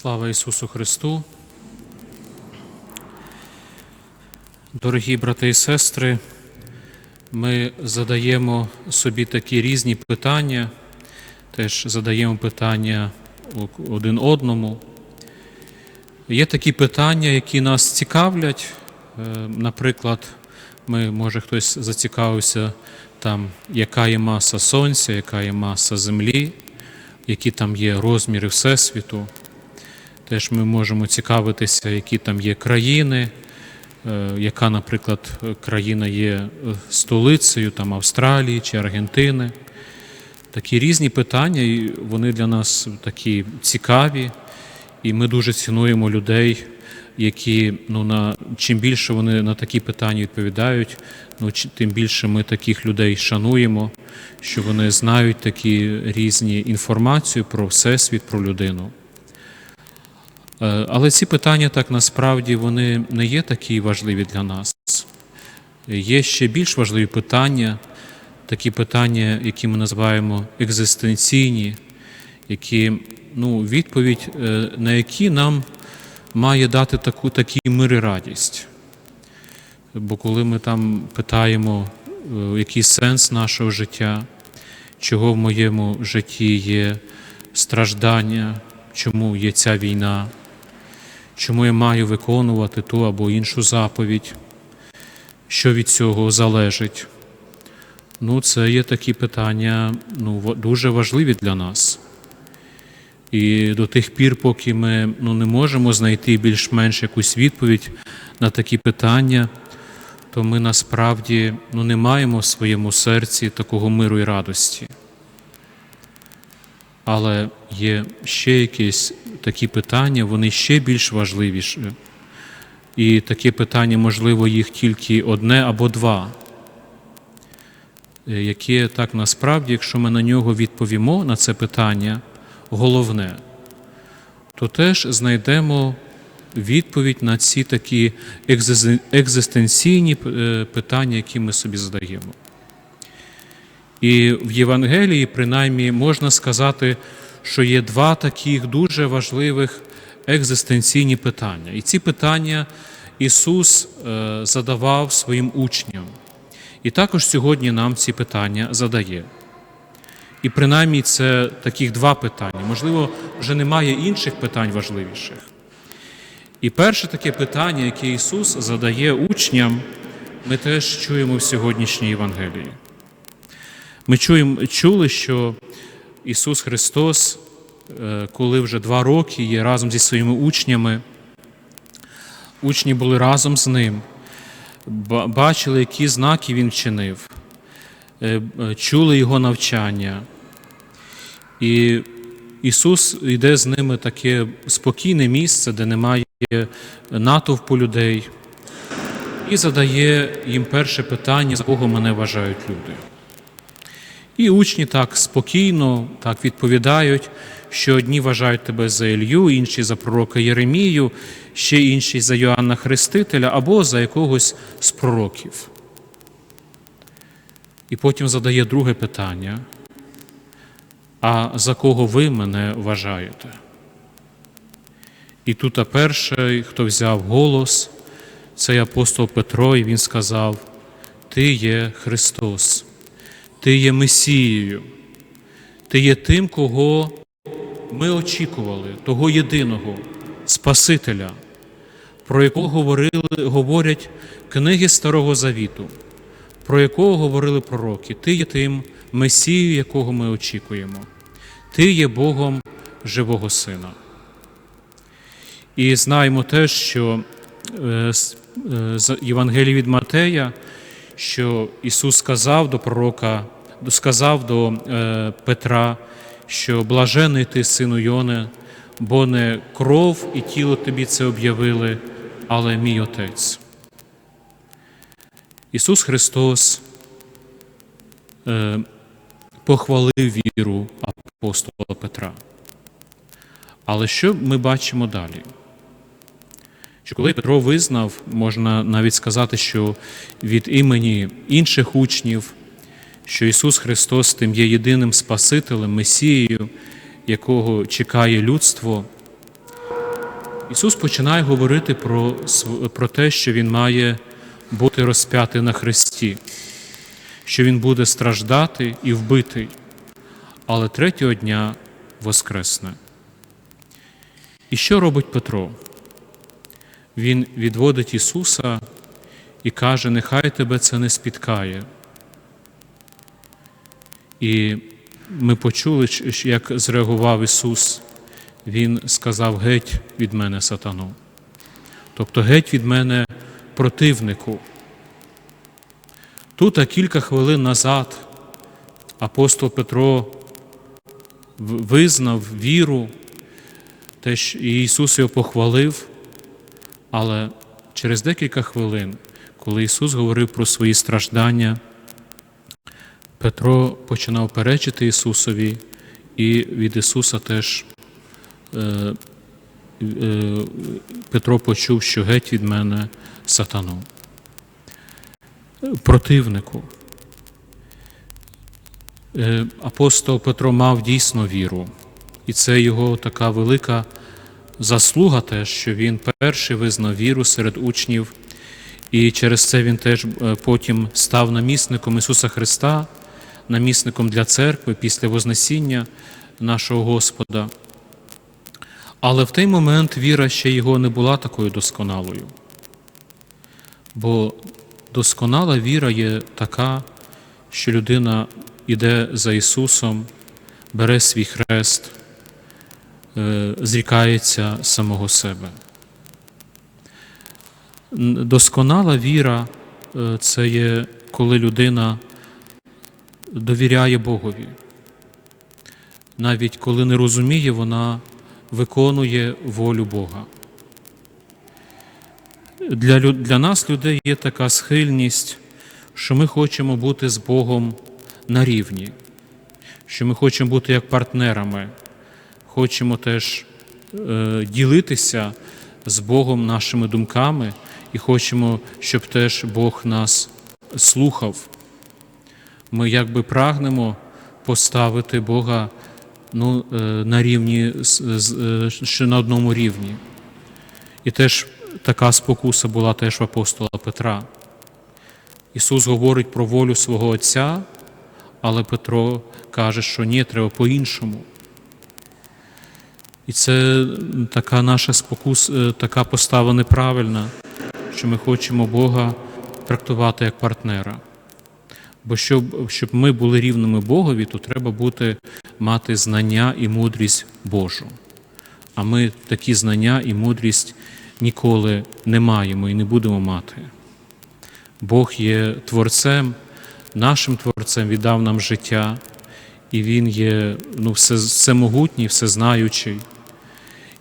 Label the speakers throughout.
Speaker 1: Слава Ісусу Христу. Дорогі брати і сестри, ми задаємо собі такі різні питання, теж задаємо питання один одному. Є такі питання, які нас цікавлять. Е, Наприклад, ми, може, хтось зацікавився, там, яка є маса Сонця, яка є маса Землі, які там є розміри Всесвіту. Теж ми можемо цікавитися, які там є країни, е, яка, наприклад, країна є е, столицею там, Австралії чи Аргентини. Такі різні питання, і вони для нас такі цікаві, і ми дуже цінуємо людей, які ну, на, чим більше вони на такі питання відповідають, ну, тим більше ми таких людей шануємо, що вони знають такі різні інформацію про всесвіт, про людину. Е, Але ці питання так насправді вони не є такі важливі для нас. Є ще більш важливі питання, такі питання, які ми називаємо екзистенційні, які, ну, відповідь е, на які нам має дати таку, такий мир і радість. Бо коли ми там питаємо, е, який сенс нашого життя, чого в моєму житті є страждання, чому є ця війна, чому я маю виконувати ту або іншу заповідь, що від цього залежить. Ну, це є такі питання ну, дуже важливі для нас. І до тих пір, поки ми ну, не можемо знайти більш-менш якусь відповідь на такі питання, то ми насправді ну, не маємо в своєму серці такого миру і радості. Але є ще якісь такі питання, вони ще більш важливіші. І такі питання, можливо, їх тільки одне або два, е, яке так насправді, якщо ми на нього відповімо на це питання, головне, то теж знайдемо відповідь на ці такі екзистенційні е, питання, які ми собі задаємо. І в Євангелії, принаймні, можна сказати, що є два таких дуже важливих екзистенційні питання. І ці питання Ісус е, задавав своїм учням. І також сьогодні нам ці питання задає. І принаймні це таких два питання. Можливо, вже немає інших питань важливіших. І перше таке питання, яке Ісус задає учням, ми теж чуємо в сьогоднішній Євангелії. Ми чуємо, чули, що Ісус Христос, е, коли вже два роки є разом зі своїми учнями, учні були разом з ним, бачили, які знаки Він вчинив, е, е, чули Його навчання. І Ісус йде з ними таке спокійне місце, де немає натовпу людей, і задає їм перше питання, за кого мене вважають люди. І учні так спокійно так відповідають, що одні вважають тебе за Ілью, інші за пророка Єремію, ще інші за Йоанна Хрестителя або за якогось з пророків. І потім задає друге питання: а за кого ви мене вважаєте? І тут а перший, хто взяв голос, це апостол Петро, і він сказав: Ти є Христос. Ти є Месією, ти є тим, кого ми очікували, того єдиного Спасителя, про якого говорили, говорять книги Старого Завіту, про якого говорили пророки. Ти є тим Месією, якого ми очікуємо. Ти є Богом живого Сина. І знаємо теж, що е, е, з Євангелії від Матея, що Ісус сказав до пророка, сказав до е, Петра, що блажений ти, сину Йоне, бо не кров і тіло тобі це об'явили, але мій Отець. Ісус Христос е, похвалив віру апостола Петра. Але що ми бачимо далі? Що коли Петро визнав, можна навіть сказати, що від імені інших учнів, що Ісус Христос тим є єдиним Спасителем, Месією, якого чекає людство, Ісус починає говорити про, про те, що Він має бути розп'ятий на хресті, що Він буде страждати і вбитий, але третього дня воскресне. І що робить Петро? Він відводить Ісуса і каже: Нехай тебе це не спіткає. І ми почули, як зреагував Ісус. Він сказав геть від мене сатану. Тобто геть від мене противнику. Тут а кілька хвилин назад апостол Петро визнав віру, те, і Ісус його похвалив, але через декілька хвилин, коли Ісус говорив про свої страждання, Петро починав перечити Ісусові, і від Ісуса теж е, е, Петро почув, що геть від мене сатану. Противнику. Е, Апостол Петро мав дійсно віру, і це його така велика заслуга теж, що він перший визнав віру серед учнів, і через це він теж е, потім став намісником Ісуса Христа, намісником для церкви після Вознесіння нашого Господа. Але в той момент віра ще його не була такою досконалою. Бо досконала віра є така, що людина йде за Ісусом, бере свій хрест, е, зрікається самого себе. Досконала віра е, це є, коли людина довіряє Богові. Навіть коли не розуміє, вона виконує волю Бога. Для, для нас, людей, є така схильність, що ми хочемо бути з Богом на рівні, що ми хочемо бути як партнерами, хочемо теж е, ділитися з Богом нашими думками і хочемо, щоб теж Бог нас слухав. Ми якби прагнемо поставити Бога ну, е, на рівні, е, ще на одному рівні. І теж така спокуса була теж в апостола Петра. Ісус говорить про волю свого Отця, але Петро каже, що ні, треба по-іншому. І це така наша спокус, е, така постава неправильна, що ми хочемо Бога трактувати як партнера. Бо щоб, щоб ми були рівними Богові, то треба бути, мати знання і мудрість Божу. А ми такі знання і мудрість ніколи не маємо і не будемо мати. Бог є Творцем, нашим Творцем віддав нам життя, і Він є ну, все, всемогутній, всезнаючий.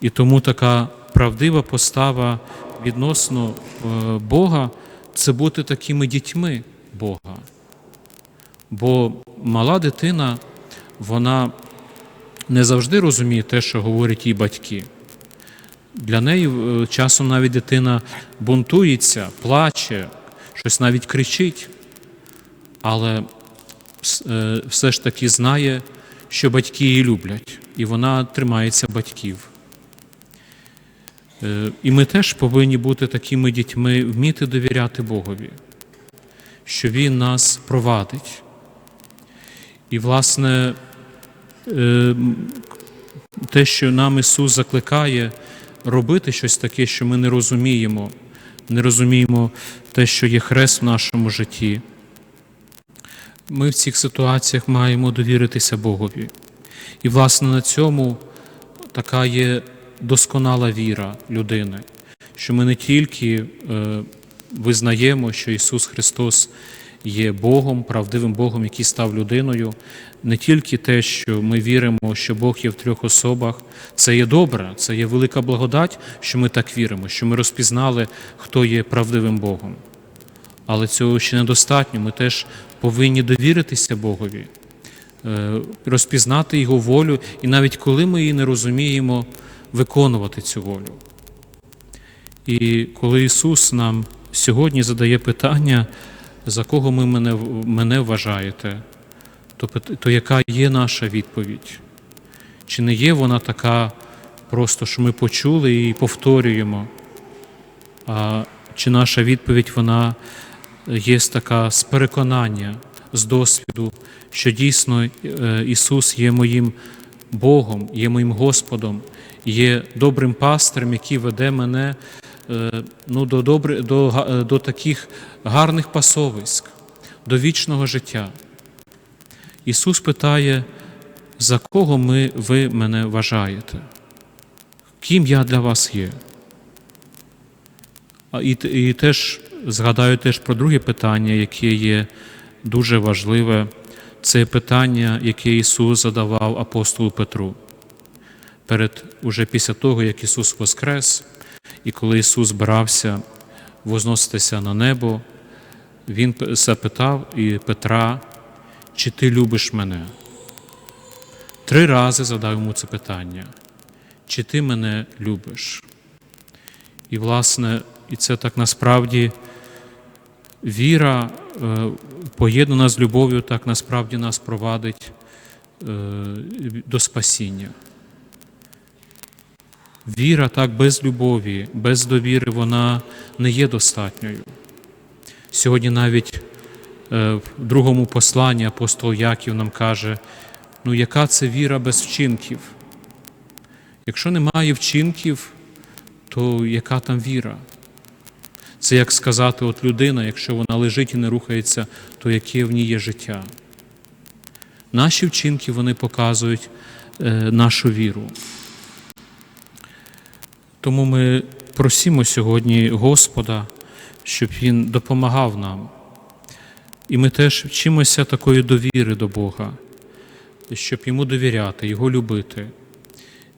Speaker 1: І тому така правдива постава відносно е, Бога це бути такими дітьми Бога. Бо мала дитина, вона не завжди розуміє те, що говорять її батьки. Для неї е, часом навіть дитина бунтується, плаче, щось навіть кричить, але е, все ж таки знає, що батьки її люблять, і вона тримається батьків. Е, І ми теж повинні бути такими дітьми, вміти довіряти Богові, що Він нас провадить. І, власне, е, те, що нам Ісус закликає робити щось таке, що ми не розуміємо, не розуміємо те, що є хрест в нашому житті. Ми в цих ситуаціях маємо довіритися Богові. І, власне, на цьому така є досконала віра людини, що ми не тільки е, визнаємо, що Ісус Христос є Богом, правдивим Богом, який став людиною, не тільки те, що ми віримо, що Бог є в трьох особах, це є добре, це є велика благодать, що ми так віримо, що ми розпізнали, хто є правдивим Богом. Але цього ще недостатньо. Ми теж повинні довіритися Богові, е, розпізнати Його волю, і навіть коли ми її не розуміємо, виконувати цю волю. І коли Ісус нам сьогодні задає питання, за кого ви мене, мене вважаєте, то, то яка є наша відповідь? Чи не є вона така просто що ми почули і повторюємо. А чи наша відповідь вона є така з переконання, з досвіду, що дійсно е, Ісус є моїм Богом, є моїм Господом, є добрим пастирем, який веде мене ну, до, добри, до, е, до таких гарних пасовиськ, до вічного життя. Ісус питає, за кого ми, ви мене вважаєте? Ким я для вас є? І, і теж згадаю теж про друге питання, яке є дуже важливе. Це питання, яке Ісус задавав апостолу Петру. Перед уже після того, як Ісус воскрес, і коли Ісус збирався возноситися на небо, Він запитав і Петра, чи ти любиш мене? Три рази задав йому це питання. Чи ти мене любиш? І, власне, і це так насправді віра, е, поєднана з любов'ю, так насправді нас провадить е, до спасіння. Віра так без любові, без довіри, вона не є достатньою. Сьогодні навіть е, в другому посланні апостол Яків нам каже, ну яка це віра без вчинків? Якщо немає вчинків, то яка там віра? Це як сказати, от людина, якщо вона лежить і не рухається, то яке в ній є життя? Наші вчинки вони показують е, нашу віру. Тому ми просимо сьогодні Господа, щоб Він допомагав нам. І ми теж вчимося такої довіри до Бога, щоб йому довіряти, Його любити.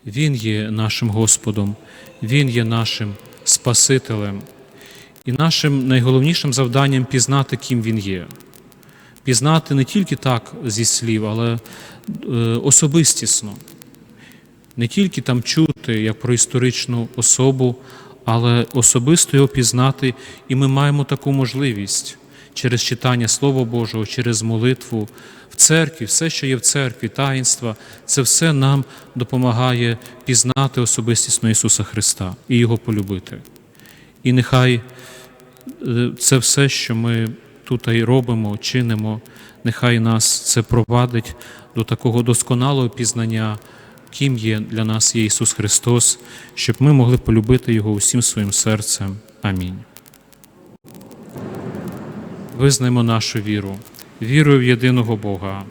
Speaker 1: Він є нашим Господом, Він є нашим Спасителем. І нашим найголовнішим завданням пізнати, ким Він є. Пізнати не тільки так зі слів, але е, особистісно. Не тільки там чути як про історичну особу, але особисто його пізнати, і ми маємо таку можливість через читання Слова Божого, через молитву в церкві, все, що є в церкві, таїнства, це все нам допомагає пізнати особистісно Ісуса Христа і Його полюбити. І нехай е, це все, що ми тут і робимо, чинимо, нехай нас це провадить до такого досконалого пізнання, ким є для нас є Ісус Христос, щоб ми могли полюбити Його усім своїм серцем. Амінь. Визнаємо нашу віру, вірою в єдиного Бога,